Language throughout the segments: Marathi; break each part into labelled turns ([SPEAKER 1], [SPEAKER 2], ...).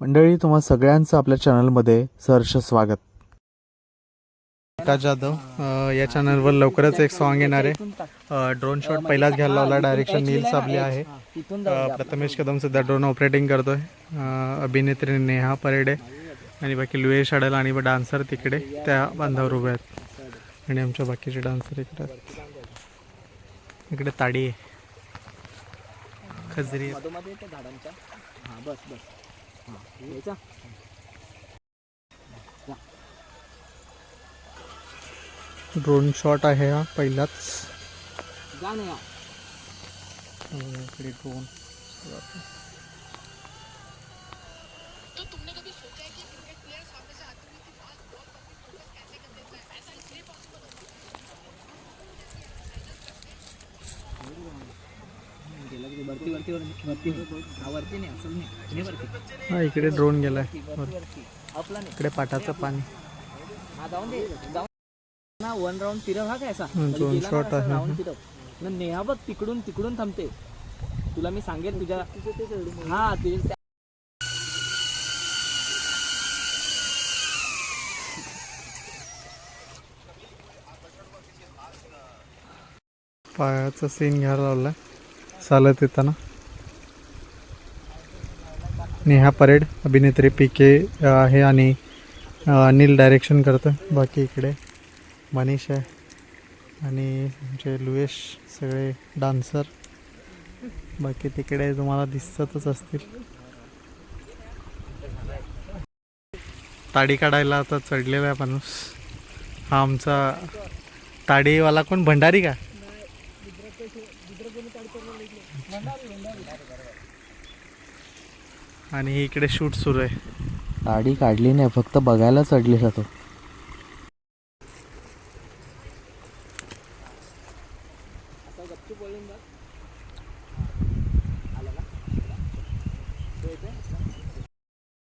[SPEAKER 1] मंडळी तुम्हा सगळ्यांचं आपल्या चॅनलमध्ये सहर्ष स्वागत. जाधव या चॅनलवर लवकरच एक सॉन्ग येणार आहे. ड्रोन शॉट पहिलाच घ्यायला लावला डायरेक्शन नील साबले आहे. प्रथमेश कदम सध्या ड्रोन ऑपरेटिंग करतोय. अभिनेत्री नेहा परेडे आणि बाकी लुएश अडल आणि डान्सर तिकडे त्या बांधावर उभे आहेत. आणि आमच्या बाकीचे डान्सर इकडे आहेत. इकडे ताडी आहे. खजरी
[SPEAKER 2] बस बस. यायचा
[SPEAKER 1] ड्रोन शॉट आहे हा पहिलाच.
[SPEAKER 2] जा ना या.
[SPEAKER 1] इकडे ड्रोन
[SPEAKER 2] गेला की वरती वरती वरती वरती हा वरती नाही असं नाही हे वरती
[SPEAKER 1] हा इकडे ड्रोन गेलाय इकडे पाटाचं पाणी
[SPEAKER 2] हा जाऊन दे जाऊन ना वन राऊंड फिरव हा काय असा
[SPEAKER 1] हं.
[SPEAKER 2] राऊंड फिरव नेहा बघ तिकडून तिकडून थांबते तुला मी सांगेन तुझ्या हा तुझ्या
[SPEAKER 1] पायाचा सीन घ्यायला लावलाय चालत येताना. नेहा परेड अभिनेत्री पी के आहे आणि अनिल डायरेक्शन करतं बाकी इकडे मनीष आहे आणि आमचे लुएश सगळे डान्सर बाकी तिकडे तुम्हाला दिसतच असतील. ताडी काढायला आता चढलेला आहे माणूस. हा आमचा ताडीवाला कोण? भंडारी का? आणि इकडे शूट सुरू आहे.
[SPEAKER 3] गाडी काढली नाही फक्त बघायला चढलेला तो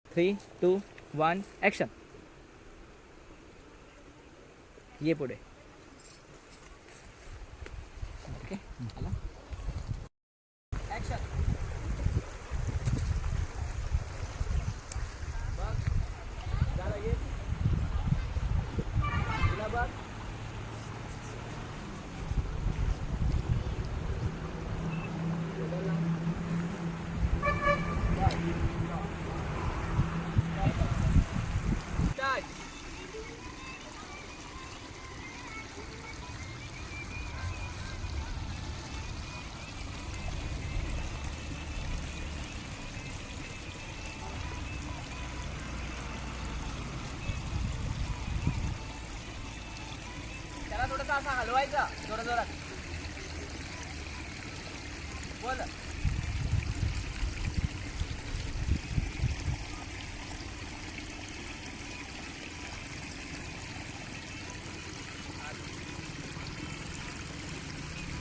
[SPEAKER 2] थ्री टू वन ॲक्शन ये पुढे. ओके আবার हलवायचं जोरा जोरात. बोल.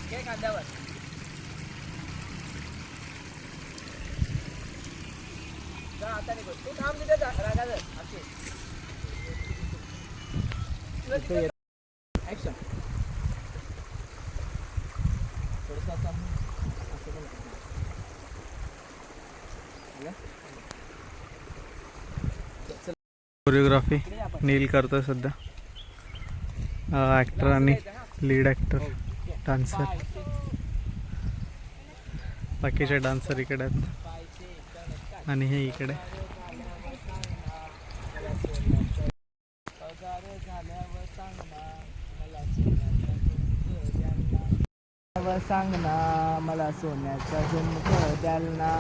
[SPEAKER 2] घे खांद्यावर. जा आता बोल तू थांब तिथे जा रागावर असे ऍक्शन थोडंसं असं असं पण करू. आलं?
[SPEAKER 1] कोरिओग्राफी
[SPEAKER 2] इकडे आपण.
[SPEAKER 1] नील करतोय सध्या ॲक्टर आणि लीड ॲक्टर डान्सर बाकीचे डान्सर इकडे आहेत आणि हे इकडे
[SPEAKER 2] झाल्यावर सांग ना मला सोन्याचा झुमक द्याल ना. व सांग ना मला सोन्याचा झुमक द्याल ना.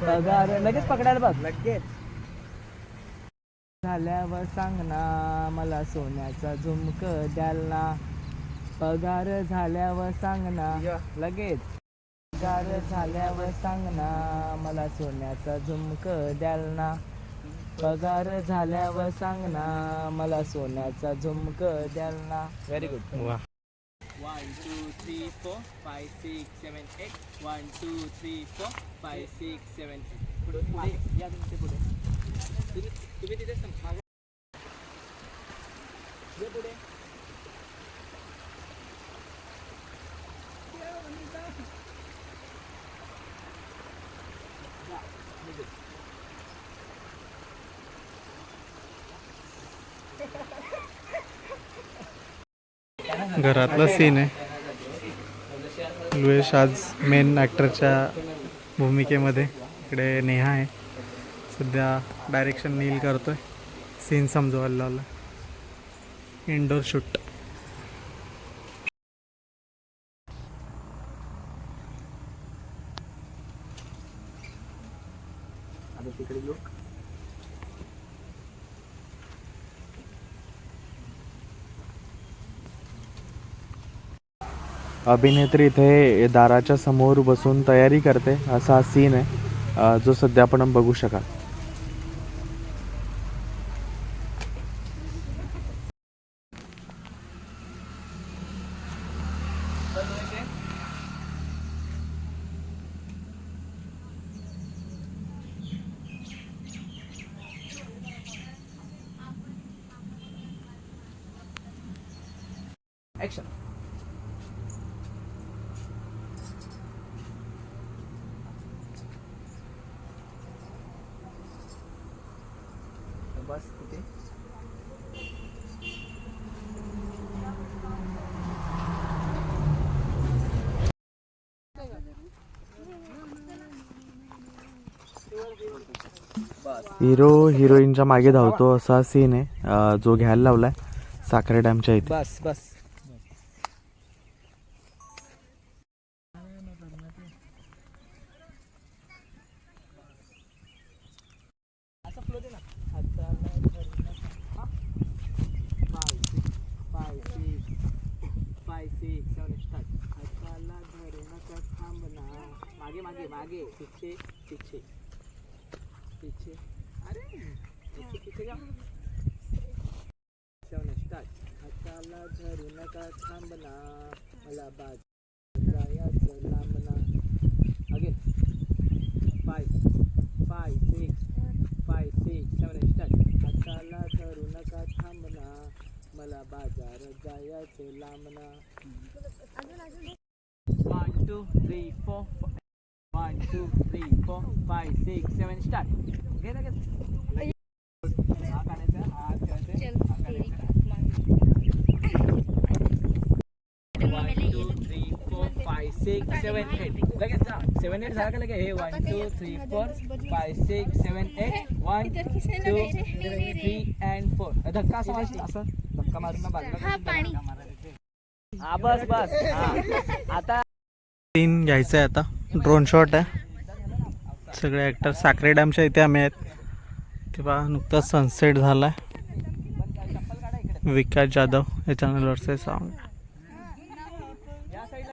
[SPEAKER 2] पगार लगेच पकडायला बघ. लगेच झाल्यावर सांग ना मला सोन्याचा झुमक द्याल ना. पगार झाल्यावर सांग ना. लगेच. पगार झाल्यावर सांग ना मला सोन्याचा झुमक द्याल ना. पगार झाल्यावर सांग ना मला सोन्याचा झुमक द्याल ना. Very good
[SPEAKER 1] वा
[SPEAKER 2] one two three four five six seven eight one two three four five six seven पुढे पुढे या तुमचे पुढे तुम्ही तुम्ही तिथेच थांब. मागे. ये पुढे
[SPEAKER 1] घरातला सीन आहे. लुएश आज मेन ॲक्टरच्या भूमिकेमध्ये. इकडे नेहा आहे. सध्या डायरेक्शन नील करतोय. सीन समजवायला लावला इंडोर शूट
[SPEAKER 3] अभिनेत्री इथे दाराच्या समोर बसून तयारी करते असा हा सीन आहे जो सध्या आपण बघू शकाल
[SPEAKER 2] Action. बस तिथे.
[SPEAKER 3] हिरो हिरोईनच्या मागे धावतो असा सीन आहे. जो घ्यायला लावलाय साखरे डॅमच्या इथे.
[SPEAKER 2] बस बस असं flow दे ना. हाताला धरून नका. हा? Five, six, five, six, five, six, seven, start. हाताला धरू नका, थांब ना. मागे मागे मागे. पीछे पीछे. पीछे. अरे! पीछे पीछे जा. स्टार्ट हाताला धरू नका थांबना. मला बाज जायचं लांबना. Again five five six five six seven start हाताला धरू नका थांबना. मला बाजार जायचं लांबना. One two three four one two three four five six seven start घे लगेच हा काढायचा one two three four five six seven eight लगेच जा सेवन एट झाला का लगेच हे one two three four five six seven eight one two three and four धक्का असं असं धक्का मारून ना बाजूला हा बस बस. हा. आता
[SPEAKER 1] सीन घ्यायचा आहे आता. ड्रोन शॉट आहे. सगळे ॲक्टर साखरे डॅमच्या इथे आम्ही आहेत. तेव्हा नुकताच सनसेट झाला आहे विकास जाधव या चॅनलवरचे सॉन्ग